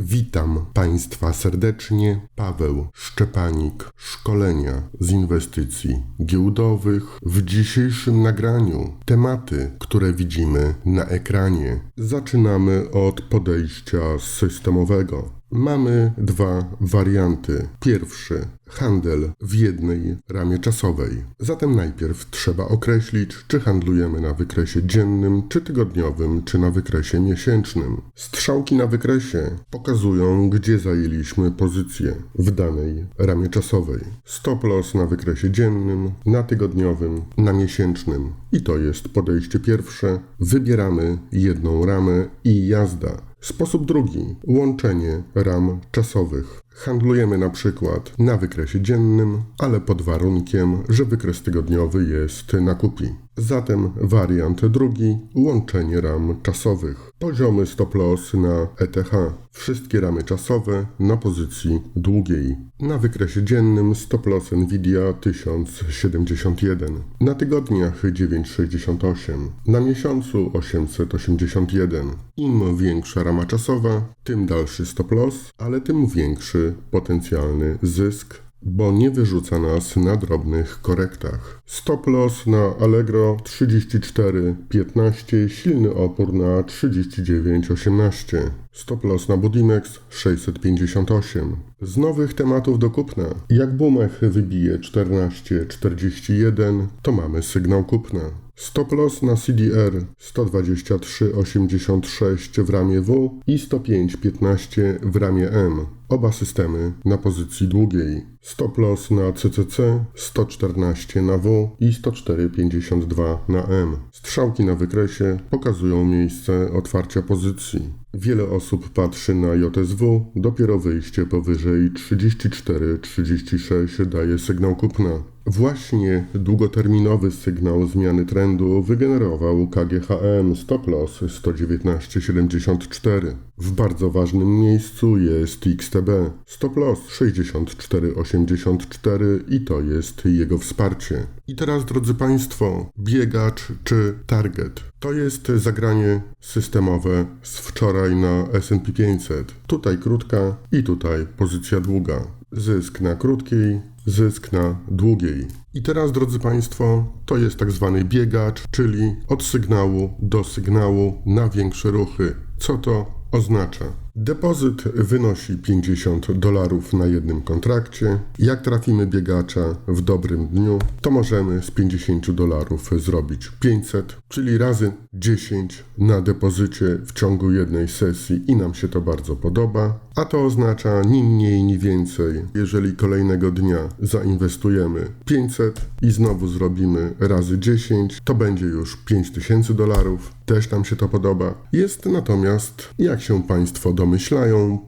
Witam Państwa serdecznie. Paweł Szczepanik, szkolenia z inwestycji giełdowych. W dzisiejszym nagraniu tematy, które widzimy na ekranie. Zaczynamy od podejścia systemowego. Mamy dwa warianty. Pierwszy handel w jednej ramie czasowej. Zatem najpierw trzeba określić, czy handlujemy na wykresie dziennym, czy tygodniowym, czy na wykresie miesięcznym. Strzałki na wykresie pokazują, gdzie zajęliśmy pozycję w danej ramie czasowej. Stop loss na wykresie dziennym, na tygodniowym, na miesięcznym. I to jest podejście pierwsze. Wybieramy jedną ramę i jazda. Sposób drugi łączenie ram czasowych. Handlujemy na przykład na wykresie dziennym, ale pod warunkiem, że wykres tygodniowy jest na kupi. Zatem wariant drugi łączenie ram czasowych. Poziomy stop loss na ETH. Wszystkie ramy czasowe na pozycji długiej. Na wykresie dziennym stop loss Nvidia 1071. Na tygodniach 968. Na miesiącu 881. Im większa rama czasowa, tym dalszy stop loss, ale tym większy potencjalny zysk bo nie wyrzuca nas na drobnych korektach. Stop loss na Allegro 34,15, silny opór na 39,18. Stop loss na Budimex 658. Z nowych tematów do kupna. Jak Bumech wybije 14,41, to mamy sygnał kupna. Stop loss na CDR 123,86 w ramię W i 105,15 w ramię M. Oba systemy na pozycji długiej. Stop loss na CCC 114 na W i 104,52 na M. Strzałki na wykresie pokazują miejsce otwarcia pozycji. Wiele osób patrzy na JSW, dopiero wyjście powyżej 34-36 daje sygnał kupna. Właśnie długoterminowy sygnał zmiany trendu wygenerował KGHM stop loss 119,74. W bardzo ważnym miejscu jest XTB stop loss 64,84 i to jest jego wsparcie. I teraz drodzy Państwo, biegacz czy target. To jest zagranie systemowe z wczoraj na S&P 500. Tutaj krótka i tutaj pozycja długa. Zysk na krótkiej, zysk na długiej. I teraz, drodzy Państwo, to jest tak zwany biegacz, czyli od sygnału do sygnału na większe ruchy. Co to oznacza? Depozyt wynosi 50 dolarów na jednym kontrakcie. Jak trafimy biegacza w dobrym dniu, to możemy z 50 dolarów zrobić 500, czyli razy 10 na depozycie w ciągu jednej sesji i nam się to bardzo podoba. A to oznacza ni mniej, ni więcej. Jeżeli kolejnego dnia zainwestujemy 500 i znowu zrobimy razy 10, to będzie już 5000 dolarów. Też nam się to podoba. Jest natomiast, jak się Państwo domyślają,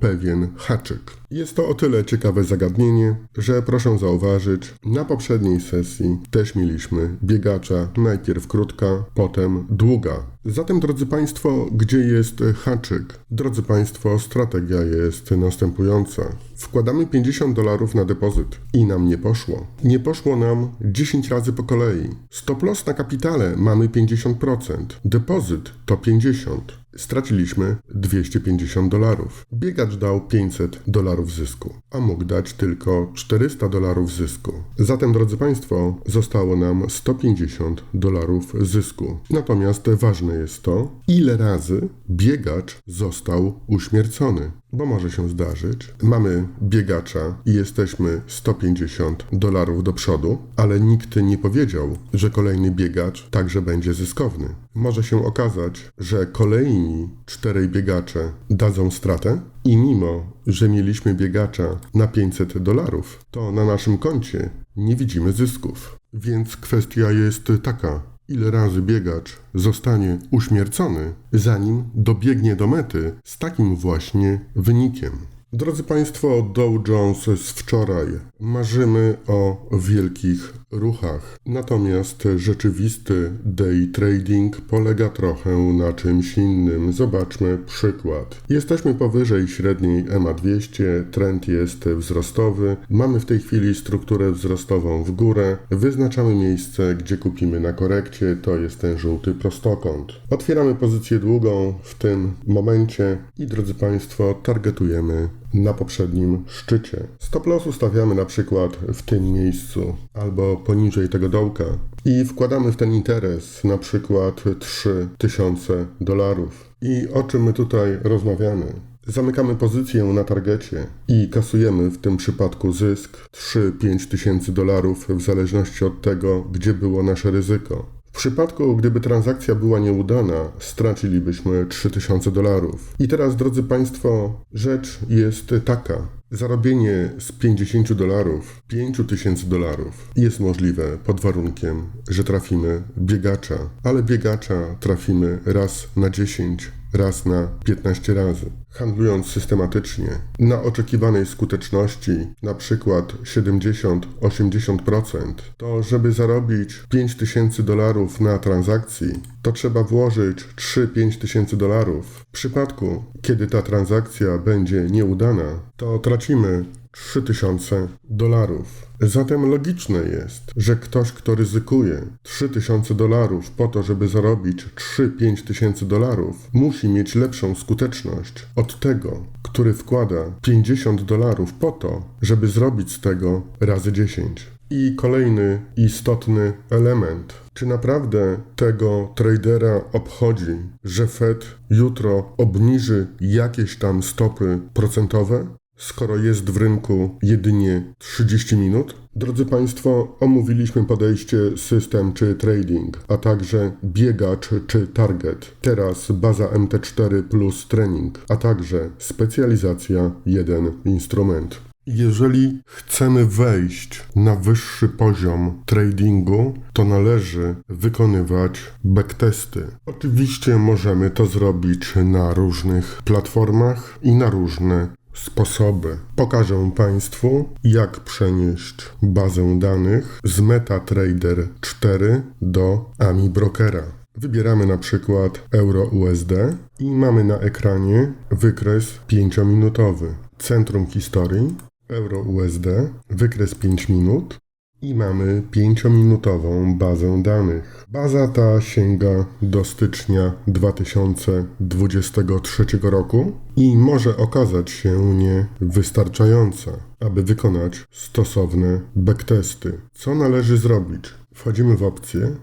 pewien haczyk. Jest to o tyle ciekawe zagadnienie, że proszę zauważyć, na poprzedniej sesji też mieliśmy biegacza, najpierw krótka, potem długa. Zatem, drodzy Państwo, gdzie jest haczyk? Drodzy Państwo, strategia jest następująca. Wkładamy 50 dolarów na depozyt i nam nie poszło. Nie poszło nam 10 razy po kolei. Stop loss na kapitale mamy 50%, depozyt to 50 straciliśmy 250 dolarów. Biegacz dał 500 dolarów zysku, a mógł dać tylko 400 dolarów zysku. Zatem, drodzy Państwo, zostało nam 150 dolarów zysku. Natomiast ważne jest to, ile razy biegacz został uśmiercony bo może się zdarzyć. Mamy biegacza i jesteśmy 150 dolarów do przodu, ale nikt nie powiedział, że kolejny biegacz także będzie zyskowny. Może się okazać, że kolejni czterej biegacze dadzą stratę i mimo, że mieliśmy biegacza na 500 dolarów, to na naszym koncie nie widzimy zysków. Więc kwestia jest taka, ile razy biegacz zostanie uśmiercony, zanim dobiegnie do mety z takim właśnie wynikiem. Drodzy Państwo, Dow Jones z wczoraj. Marzymy o wielkich ruchach. Natomiast rzeczywisty day trading polega trochę na czymś innym. Zobaczmy przykład. Jesteśmy powyżej średniej EMA 200, trend jest wzrostowy. Mamy w tej chwili strukturę wzrostową w górę. Wyznaczamy miejsce, gdzie kupimy na korekcie. To jest ten żółty prostokąt. Otwieramy pozycję długą w tym momencie i drodzy Państwo, targetujemy na poprzednim szczycie. Stop loss ustawiamy na przykład w tym miejscu albo poniżej tego dołka i wkładamy w ten interes na przykład 3000 dolarów. I o czym my tutaj rozmawiamy? Zamykamy pozycję na targecie i kasujemy w tym przypadku zysk 3-5 tysięcy dolarów w zależności od tego, gdzie było nasze ryzyko. W przypadku, gdyby transakcja była nieudana, stracilibyśmy 3000 dolarów. I teraz, drodzy Państwo, rzecz jest taka. Zarobienie z 50 dolarów 5000 dolarów jest możliwe pod warunkiem, że trafimy biegacza, ale biegacza trafimy raz na 10, raz na 15 razy. Handlując systematycznie na oczekiwanej skuteczności, na przykład 70-80%, to żeby zarobić 5000 dolarów na transakcji, to trzeba włożyć 3-5 tysięcy dolarów. W przypadku, kiedy ta transakcja będzie nieudana, to tracimy 3000 dolarów. Zatem logiczne jest, że ktoś, kto ryzykuje 3000 dolarów po to, żeby zarobić 3-5 tysięcy dolarów, musi mieć lepszą skuteczność od tego, który wkłada 50 dolarów po to, żeby zrobić z tego razy 10. I kolejny istotny element. Czy naprawdę tego tradera obchodzi, że Fed jutro obniży jakieś tam stopy procentowe? Skoro jest w rynku jedynie 30 minut? Drodzy Państwo, omówiliśmy podejście system czy trading, a także biegacz czy target. Teraz baza MT4 plus trening, a także specjalizacja jeden instrument. Jeżeli chcemy wejść na wyższy poziom tradingu, to należy wykonywać backtesty. Oczywiście możemy to zrobić na różnych platformach i na różne sposoby. Pokażę Państwu, jak przenieść bazę danych z MetaTrader 4 do AMI Brokera. Wybieramy na przykład EURUSD i mamy na ekranie wykres 5-minutowy. Centrum historii, EURUSD, wykres 5 minut i mamy 5-minutową bazę danych. Baza ta sięga do stycznia 2023 roku i może okazać się niewystarczająca, aby wykonać stosowne backtesty. Co należy zrobić? Wchodzimy w opcję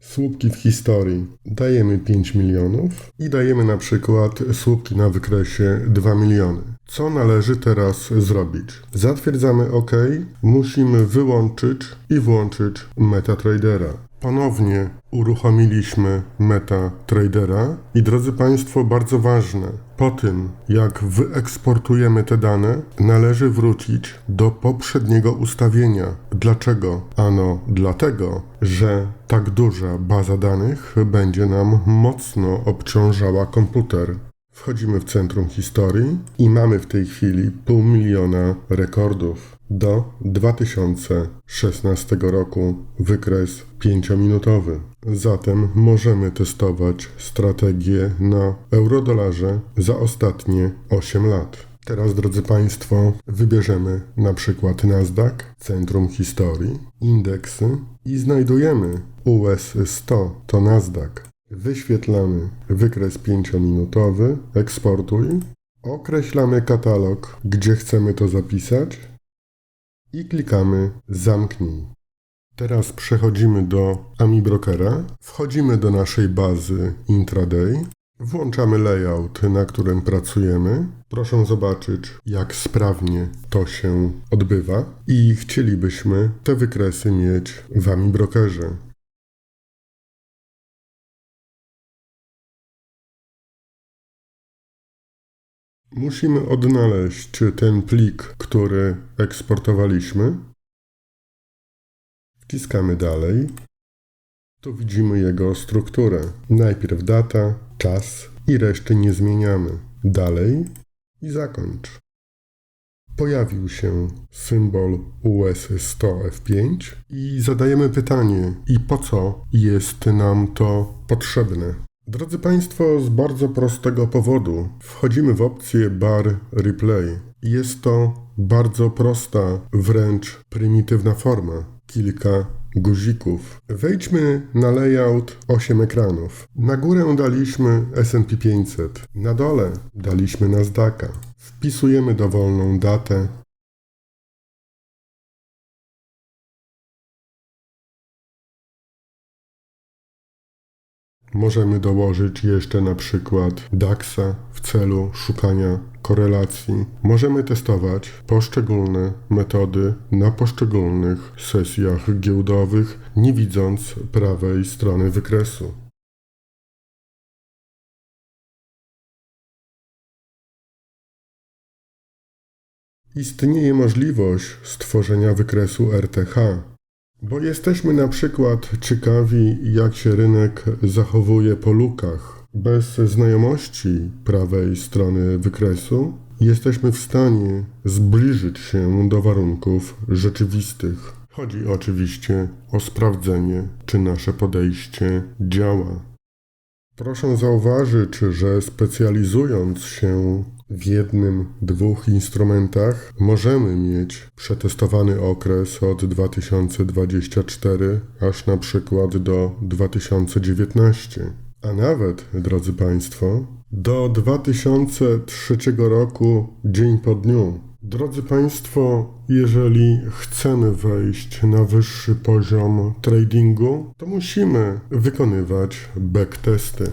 Słupki w historii. Dajemy 5 milionów i dajemy na przykład słupki na wykresie 2 miliony. Co należy teraz zrobić? Zatwierdzamy OK. Musimy wyłączyć i włączyć MetaTradera. Ponownie uruchomiliśmy MetaTradera i drodzy Państwo, bardzo ważne, po tym jak wyeksportujemy te dane, należy wrócić do poprzedniego ustawienia. Dlaczego? Ano dlatego, że tak duża baza danych będzie nam mocno obciążała komputer. Wchodzimy w centrum historii i mamy w tej chwili pół miliona rekordów. Do 2016 roku wykres 5-minutowy. Zatem możemy testować strategię na eurodolarze za ostatnie 8 lat. Teraz, drodzy Państwo, wybierzemy na przykład Nasdaq, Centrum Historii, indeksy i znajdujemy US 100 to Nasdaq. Wyświetlamy wykres 5-minutowy, eksportuj, określamy katalog, gdzie chcemy to zapisać i klikamy zamknij. Teraz przechodzimy do AMI Brokera, wchodzimy do naszej bazy intraday, włączamy layout, na którym pracujemy. Proszę zobaczyć, jak sprawnie to się odbywa i chcielibyśmy te wykresy mieć w AMI Brokerze. Musimy odnaleźć ten plik, który eksportowaliśmy. Wciskamy dalej. Tu widzimy jego strukturę. Najpierw data, czas i reszty nie zmieniamy. Dalej i zakończ. pojawił się symbol US100F5 i zadajemy pytanie, i po co jest nam to potrzebne? Drodzy Państwo, z bardzo prostego powodu wchodzimy w opcję Bar Replay. Jest to bardzo prosta, wręcz prymitywna forma. Kilka guzików. Wejdźmy na layout 8 ekranów. Na górę daliśmy S&P 500, na dole daliśmy Nasdaqa. Wpisujemy dowolną datę. Możemy dołożyć jeszcze na przykład DAXa w celu szukania korelacji. Możemy testować poszczególne metody na poszczególnych sesjach giełdowych, nie widząc prawej strony wykresu. Istnieje możliwość stworzenia wykresu RTH, bo jesteśmy na przykład ciekawi, jak się rynek zachowuje po lukach. Bez znajomości prawej strony wykresu jesteśmy w stanie zbliżyć się do warunków rzeczywistych. Chodzi oczywiście o sprawdzenie, czy nasze podejście działa. Proszę zauważyć, że specjalizując się w jednym, dwóch instrumentach, możemy mieć przetestowany okres od 2024 aż na przykład do 2019. A nawet, drodzy Państwo, do 2003 roku dzień po dniu. Drodzy Państwo, jeżeli chcemy wejść na wyższy poziom tradingu, to musimy wykonywać backtesty.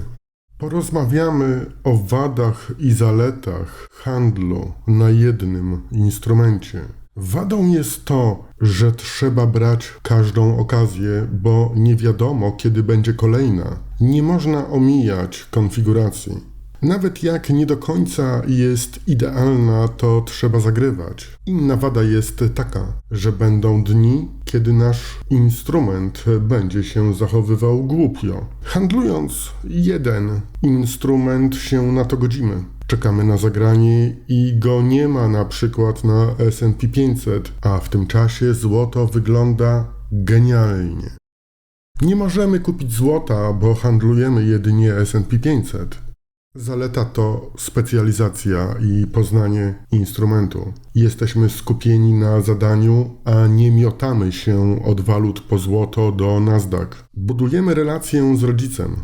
Porozmawiamy o wadach i zaletach handlu na jednym instrumencie. Wadą jest to, że trzeba brać każdą okazję, bo nie wiadomo, kiedy będzie kolejna. Nie można omijać konfiguracji. Nawet jak nie do końca jest idealna, to trzeba zagrywać. Inna wada jest taka, że będą dni, kiedy nasz instrument będzie się zachowywał głupio. Handlując jeden instrument się na to godzimy. Czekamy na zagranie i go nie ma na przykład na S&P 500, a w tym czasie złoto wygląda genialnie. Nie możemy kupić złota, bo handlujemy jedynie S&P 500. Zaleta to specjalizacja i poznanie instrumentu. Jesteśmy skupieni na zadaniu, a nie miotamy się od walut po złoto do Nasdaq. Budujemy relację z rodzicem.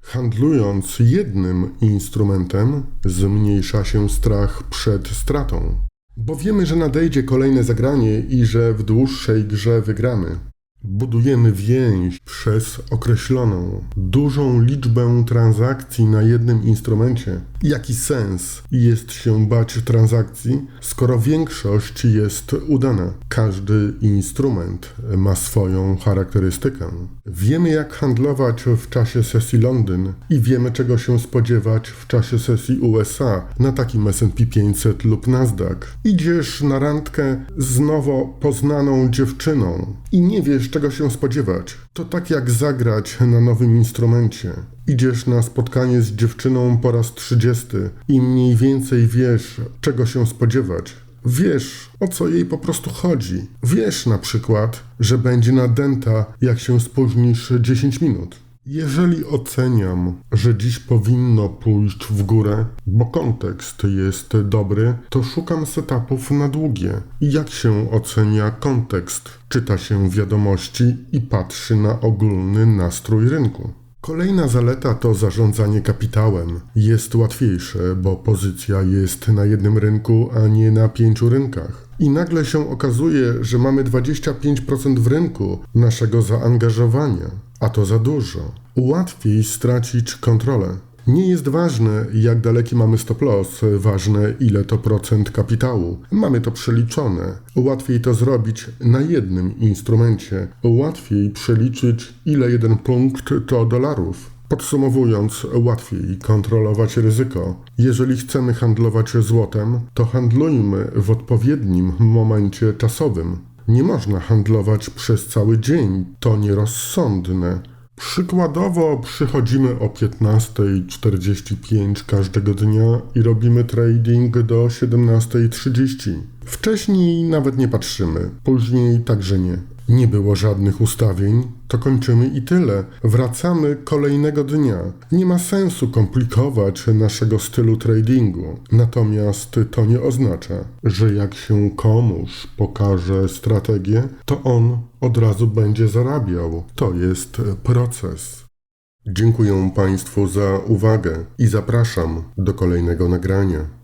Handlując jednym instrumentem, zmniejsza się strach przed stratą. Bo wiemy, że nadejdzie kolejne zagranie i że w dłuższej grze wygramy. Budujemy więź przez określoną, dużą liczbę transakcji na jednym instrumencie. Jaki sens jest się bać transakcji, skoro większość jest udana? Każdy instrument ma swoją charakterystykę. Wiemy, jak handlować w czasie sesji Londyn i wiemy, czego się spodziewać w czasie sesji USA na takim SP 500 lub Nasdaq. Idziesz na randkę z nowo poznaną dziewczyną i nie wiesz, czego się spodziewać. To tak jak zagrać na nowym instrumencie. Idziesz na spotkanie z dziewczyną po raz trzydziesty i mniej więcej wiesz, czego się spodziewać. Wiesz, o co jej po prostu chodzi. Wiesz na przykład, że będzie nadęta, jak się spóźnisz 10 minut. Jeżeli oceniam, że dziś powinno pójść w górę, bo kontekst jest dobry, to szukam setupów na długie. Jak się ocenia kontekst? Czyta się wiadomości i patrzy na ogólny nastrój rynku. Kolejna zaleta to zarządzanie kapitałem. Jest łatwiejsze, bo pozycja jest na jednym rynku, a nie na pięciu rynkach. I nagle się okazuje, że mamy 25% w rynku naszego zaangażowania, a to za dużo. Łatwiej stracić kontrolę. Nie jest ważne, jak daleki mamy stop loss, ważne ile to procent kapitału. Mamy to przeliczone. Łatwiej to zrobić na jednym instrumencie. Łatwiej przeliczyć, ile jeden punkt to dolarów. Podsumowując, łatwiej kontrolować ryzyko. Jeżeli chcemy handlować złotem, to handlujmy w odpowiednim momencie czasowym. Nie można handlować przez cały dzień, to nierozsądne. Przykładowo przychodzimy o 15.45 każdego dnia i robimy trading do 17.30. Wcześniej nawet nie patrzymy, później także nie. Nie było żadnych ustawień, to kończymy i tyle. Wracamy kolejnego dnia. Nie ma sensu komplikować naszego stylu tradingu. Natomiast to nie oznacza, że jak się komuś pokaże strategię, to on od razu będzie zarabiał. To jest proces. Dziękuję Państwu za uwagę i zapraszam do kolejnego nagrania.